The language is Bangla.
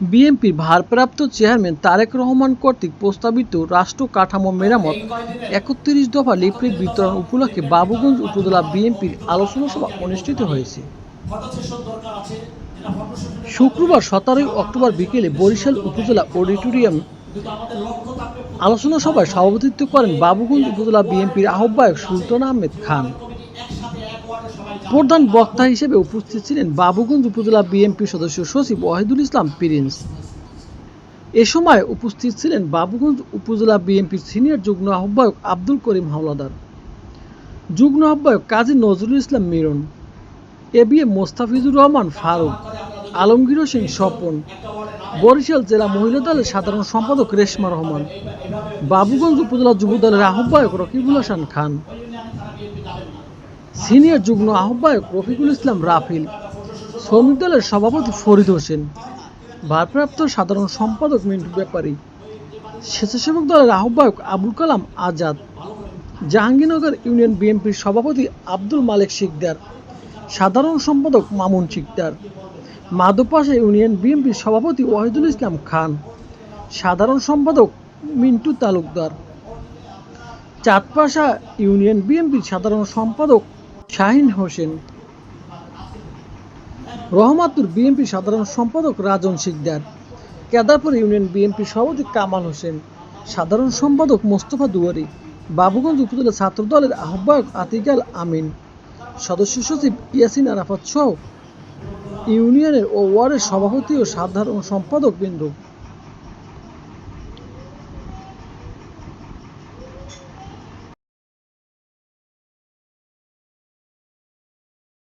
বিএনপির ভারপ্রাপ্ত চেয়ারম্যান তারেক রহমান কর্তৃক প্রস্তাবিত রাষ্ট্র কাঠামো মেরামত একত্রিশ দফা লিফলেট বিতরণ উপলক্ষে বাবুগঞ্জ উপজেলা বিএনপির আলোচনা সভা অনুষ্ঠিত হয়েছে। শুক্রবার সতেরোই অক্টোবর বিকেলে বরিশাল উপজেলা অডিটোরিয়াম আলোচনা সভায় সভাপতিত্ব করেন বাবুগঞ্জ উপজেলা বিএনপির আহ্বায়ক সুলতান আহমেদ খান। প্রধান বক্তা হিসেবে উপস্থিত ছিলেন বাবুগঞ্জ উপজেলা বিএনপি সদস্য সচিব ওয়াহিদুল ইসলাম প্রিন্স। এ সময় উপস্থিত ছিলেন বাবুগঞ্জ উপজেলা বিএনপির সিনিয়র যুগ্ম আহ্বায়ক আব্দুল করিম হাওলাদার। যুগ্ম আহ্বায়ক Kazi Nazrul Islam Miron, A B M Mostafizur Rahman Faruk, Alamgir Hossain Swapan, Barishal জেলা মহিলা দলের সাধারণ সম্পাদক রেশমা রহমান, বাবুগঞ্জ উপজেলা যুব দলের আহ্বায়ক রকিবুল হাসান খান। সিনিয়র যুগ্ম আহ্বায়ক রফিকুল ইসলাম রাফিল, শ্রমিক দলের সভাপতি ফরিদ হোসেন, ভারপ্রাপ্ত সাধারণ সম্পাদক মিন্টু ব্যাপারী, স্বেচ্ছাসেবক দলের আহ্বায়ক আবুল কালাম আজাদ, জাহাঙ্গীরনগর ইউনিয়ন বিএনপির সভাপতি আব্দুল মালিক শিকদার, সাধারণ সম্পাদক মামুন শিকদার মাধবপাশা ইউনিয়ন বিএনপির সভাপতি ওয়াহিদুল ইসলাম খান, সাধারণ সম্পাদক মিন্টু তালুকদার, চাঁদপাশা ইউনিয়ন বিএনপির সাধারণ সম্পাদক শাহিন হোসেন রহমাতুর বিএনপি সাধারণ সম্পাদক রাজন শিকদার, কেদারপুর ইউনিয়ন বিএনপি সভাপতি কামাল হোসেন, সাধারণ সম্পাদক মোস্তফা দুয়ারি, বাবুগঞ্জ উপজেলা ছাত্র দলের আহ্বায়ক আতিকাল আমিন, সদস্য সচিব ইয়াসিন আরাফাত সহ ইউনিয়নের ও ওয়ার্ডের সভাপতি ও সাধারণ সম্পাদক বৃন্দ।